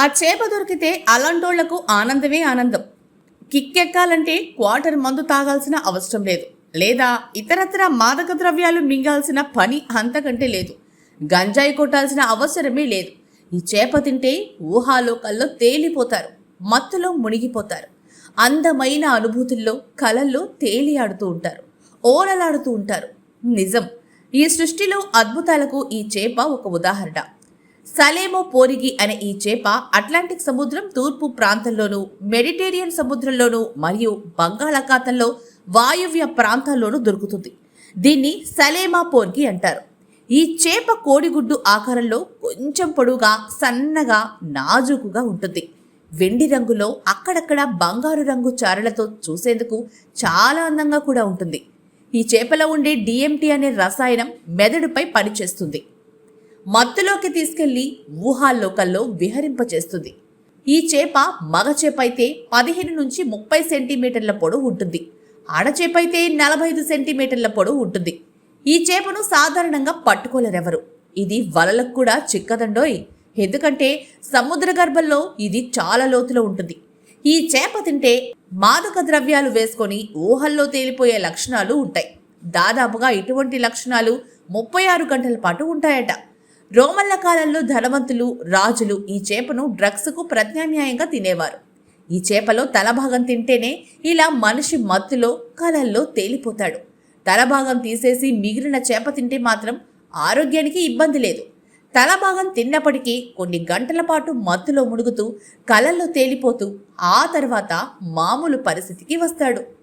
ఆ చేప దొరికితే అలాంటోళ్ళకు ఆనందమే ఆనందం. కిక్కెక్కాలంటే క్వార్టర్ మందు తాగాల్సిన అవసరం లేదు. లేదా ఇతరత్ర మాదక ద్రవ్యాలు మింగాల్సిన పని అంతకంటే లేదు. గంజాయి కొట్టాల్సిన అవసరమే లేదు. ఈ చేప తింటే ఊహాలోకల్లో తేలిపోతారు. మత్తులో మునిగిపోతారు. అందమైన అనుభూతుల్లో కలల్లో తేలియాడుతూ ఉంటారు. ఓలలాడుతూ ఉంటారు. నిజం. ఈ సృష్టిలో అద్భుతాలకు ఈ చేప ఒక ఉదాహరణ. సలేమో పోరిగి అనే ఈ చేప అట్లాంటిక్ సముద్రం తూర్పు ప్రాంతంలోనూ మెడిటేరియన్ సముద్రంలోనూ మరియు బంగాళాఖాతంలో వాయువ్య ప్రాంతాల్లోనూ దొరుకుతుంది. దీన్ని సలేమా పోర్గి అంటారు. ఈ చేప కోడిగుడ్డు ఆకారంలో కొంచెం పొడుగా సన్నగా నాజూకుగా ఉంటుంది. వెండి రంగులో అక్కడక్కడ బంగారు రంగు చారలతో చూసేందుకు చాలా అందంగా కూడా ఉంటుంది. ఈ చేపలో ఉండే డిఎంటి అనే రసాయనం మెదడుపై పనిచేస్తుంది. మత్తులోకి తీసుకెళ్ళి ఊహాల్లోకల్లో విహరింపచేస్తుంది ఈ చేప మగ చేప అయితే పదిహేను నుంచి ముప్పై సెంటీమీటర్ల పొడవు ఉంటుంది. ఆడచేప అయితే నలభై ఐదు సెంటీమీటర్ల పొడవు ఉంటుంది. ఈ చేపను సాధారణంగా పట్టుకోలేరెవరు? ఇది వలలకు కూడా చిక్కదండోయ్. ఎందుకంటే సముద్ర గర్భంలో ఇది చాలా లోతులో ఉంటుంది. ఈ చేప తింటే మాదక ద్రవ్యాలు వేసుకొని ఊహల్లో తేలిపోయే లక్షణాలు ఉంటాయి. దాదాపుగా ఇటువంటి లక్షణాలు ముప్పై ఆరు గంటల పాటు ఉంటాయట. రోమన్ల కాలంలో ధనవంతులు రాజులు ఈ చేపను డ్రగ్స్కు ప్రత్యామ్నాయంగా తినేవారు. ఈ చేపలో తలభాగం తింటేనే ఇలా మనిషి మత్తులో కలల్లో తేలిపోతాడు. తలభాగం తీసేసి మిగిలిన చేప తింటే మాత్రం ఆరోగ్యానికి ఇబ్బంది లేదు. తలభాగం తిన్నప్పటికీ కొన్ని గంటల పాటు మత్తులో మునుగుతూ కలల్లో తేలిపోతూ ఆ తర్వాత మామూలు పరిస్థితికి వస్తాడు.